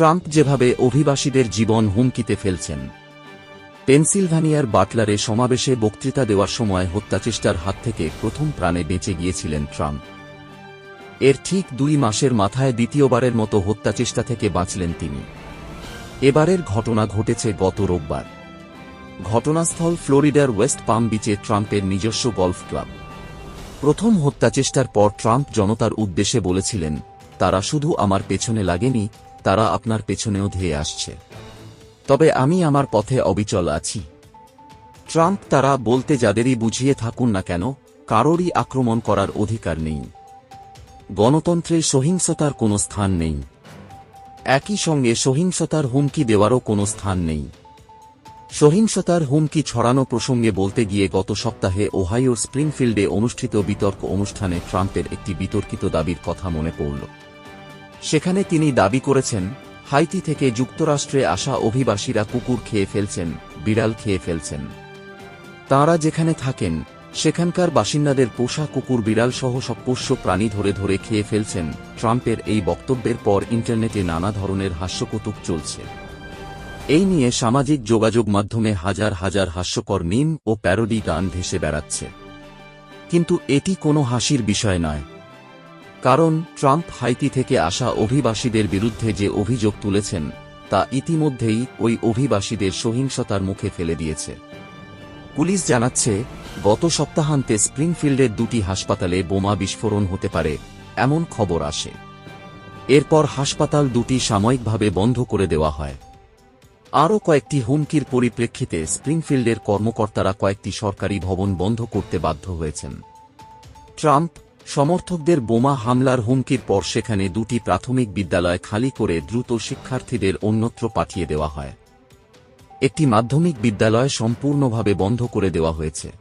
Trump যেভাবে অভিবাসীদের জীবন হুমকিতে ফেলছেন, পেনসিলভানিয়ার বাটলারে সমাবেশে বক্তৃতা দেওয়ার সময় হত্যাচেষ্টার হাত থেকে প্রথম প্রাণে বেঁচে গিয়েছিলেন ট্রাম্প। এর ঠিক দুই মাসের মাথায় দ্বিতীয়বারের মতো হত্যাচেষ্টা থেকে বাঁচলেন তিনি। এবারের ঘটনা ঘটেছে গত রোববার। ঘটনাস্থল ফ্লোরিডার ওয়েস্ট পাম বিচে ট্রাম্পের নিজস্ব গলফ ক্লাব। প্রথম হত্যাচেষ্টার পর ট্রাম্প জনতার উদ্দেশ্যে বলেছিলেন, তারা শুধু আমার পেছনে লাগেনি তারা আপনার পেছনেও ধেয়ে আসছে। তবে আমি আমার পথে অবিচল আছি। ট্রাম্প তারা বলতে যাদেরই বুঝিয়ে থাকুন না কেন, কারোরই আক্রমণ করার অধিকার নেই। গণতন্ত্রে সহিংসতার কোনো স্থান নেই। একই সঙ্গে সহিংসতার হুমকি দেওয়ারও কোনো স্থান নেই। সহিংসতার হুমকি ছড়ানো প্রসঙ্গে বলতে গিয়ে গত সপ্তাহে ওহাইওর স্প্রিংফিল্ডে অনুষ্ঠিত বিতর্ক অনুষ্ঠানে ট্রাম্পের একটি বিতর্কিত দাবির কথা মনে পড়ল। সেখানে তিনি দাবি করেছেন, হাইতি থেকে যুক্তরাষ্ট্রে আসা অভিবাসীরা কুকুর খেয়ে ফেলছেন, বিড়াল খেয়ে ফেলছেন। তাঁরা যেখানে থাকেন, সেখানকার বাসিন্দাদের পোষা কুকুর বিড়াল সহ সব পোষ্য প্রাণী ধরে ধরে খেয়ে ফেলছেন, ট্রাম্পের এই বক্তব্যের পর ইন্টারনেটে নানা ধরনের হাস্যকৌতুক চলছে। এই নিয়ে সামাজিক যোগাযোগ মাধ্যমে হাজার হাজার হাস্যকর মিম ও প্যারোডি গান ভেসে বেড়াচ্ছে। কিন্তু এটি কোনো হাসির বিষয় নয়। কারণ ট্রাম্প হাইতি থেকে আসা অভিবাসীদের বিরুদ্ধে যে অভিযোগ তুলেছেন, তা ইতিমধ্যেই ওই অভিবাসীদের সহিংসতার মুখে ফেলে দিয়েছে। পুলিশ জানাচ্ছে, গত সপ্তাহান্তে স্প্রিংফিল্ডের দুটি হাসপাতালে বোমা বিস্ফোরণ হতে পারে, এমন খবর আসে। এরপর হাসপাতাল দুটি সাময়িকভাবে বন্ধ করে দেওয়া হয়। আরও কয়েকটি হুমকির পরিপ্রেক্ষিতে স্প্রিংফিল্ডের কর্মকর্তারা কয়েকটি সরকারি ভবন বন্ধ করতে বাধ্য হয়েছেন। ট্রাম্প সমর্থকদের বোমা হামলার হুমকির পর সেখানে দুটি প্রাথমিক বিদ্যালয় খালি করে দ্রুত শিক্ষার্থীদের অন্যত্র পাঠিয়ে দেওয়া হয়। একটি মাধ্যমিক বিদ্যালয় সম্পূর্ণভাবে বন্ধ করে দেওয়া হয়েছে।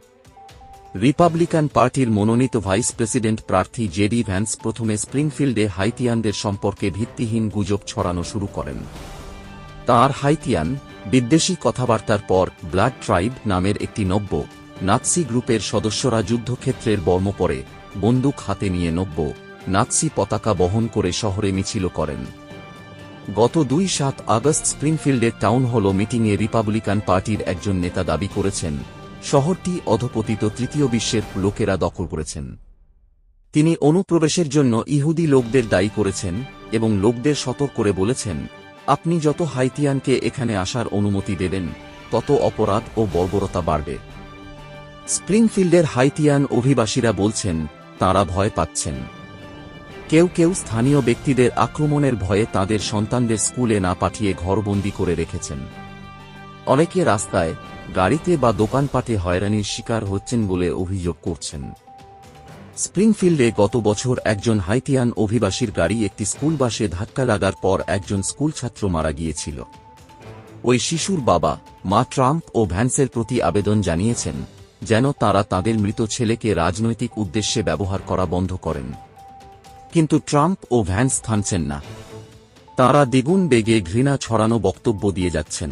রিপাবলিকান পার্টির মনোনীত ভাইস প্রেসিডেন্ট প্রার্থী জেডি ভ্যান্স প্রথমে স্প্রিংফিল্ডে হাইতিয়ানদের সম্পর্কে ভিত্তিহীন গুজব ছড়ানো শুরু করেন। তাঁর হাইতিয়ান, বিদ্বেষী কথাবার্তার পর ব্লাড ট্রাইব নামের একটি নব্য নাৎসি গ্রুপের সদস্যরা যুদ্ধক্ষেত্রের বর্ম পরে বন্দুক হাতে নিয়ে নব্য নাৎসি পতাকা বহন করে শহরে মিছিল করেন। গত দুই সাত আগস্ট স্প্রিংফিল্ডের টাউন হল মিটিংয়ে রিপাবলিকান পার্টির একজন নেতা দাবি করেছেন, শহরটি অধপতিত তৃতীয় বিশ্বের লোকেরা দখল করেছেন। তিনি অনুপ্রবেশের জন্য ইহুদি লোকদের দায়ী করেছেন এবং লোকদের সতর্ক করে বলেছেন, আপনি যত হাইতিয়ানকে এখানে আসার অনুমতি দেবেন, তত অপরাধ ও বর্বরতা বাড়বে। স্প্রিংফিল্ডের হাইতিয়ান অভিবাসীরা বলছেন, তাঁরা ভয় পাচ্ছেন। কেউ কেউ স্থানীয় ব্যক্তিদের আক্রমণের ভয়ে তাদের সন্তানদের স্কুলে না পাঠিয়ে ঘরবন্দি করে রেখেছেন। অনেকে রাস্তায়, গাড়িতে বা দোকানপাটে হয়রানির শিকার হচ্ছেন বলে অভিযোগ করছেন। স্প্রিংফিল্ডে গত বছর একজন হাইতিয়ান অভিবাসীর গাড়ি একটি স্কুল বাসে ধাক্কা লাগার পর একজন স্কুল ছাত্র মারা গিয়েছিল। ওই শিশুর বাবা, মা ট্রাম্প ও ভ্যান্সের প্রতি আবেদন জানিয়েছেন। যেন তারা তাদের মৃত ছেলেকে রাজনৈতিক উদ্দেশ্যে ব্যবহার করা বন্ধ করেন। কিন্তু ট্রাম্প ও ভ্যান্স থামছেন না। তারা দ্বিগুণ বেগে ঘৃণা ছড়ানো বক্তব্য দিয়ে যাচ্ছেন।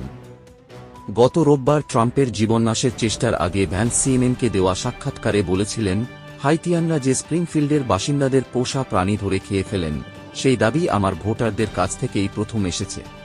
গত রোববার ট্রাম্পের জীবননাশের চেষ্টার আগে ভ্যান্স সিএনএনকে দেওয়া সাক্ষাৎকারে বলেছিলেন, হাইতিয়ানরা যে স্প্রিংফিল্ডের বাসিন্দাদের পোষা প্রাণী ধরে খেয়ে ফেলেন, সেই দাবি আমার ভোটারদের কাছ থেকেই প্রথম এসেছে।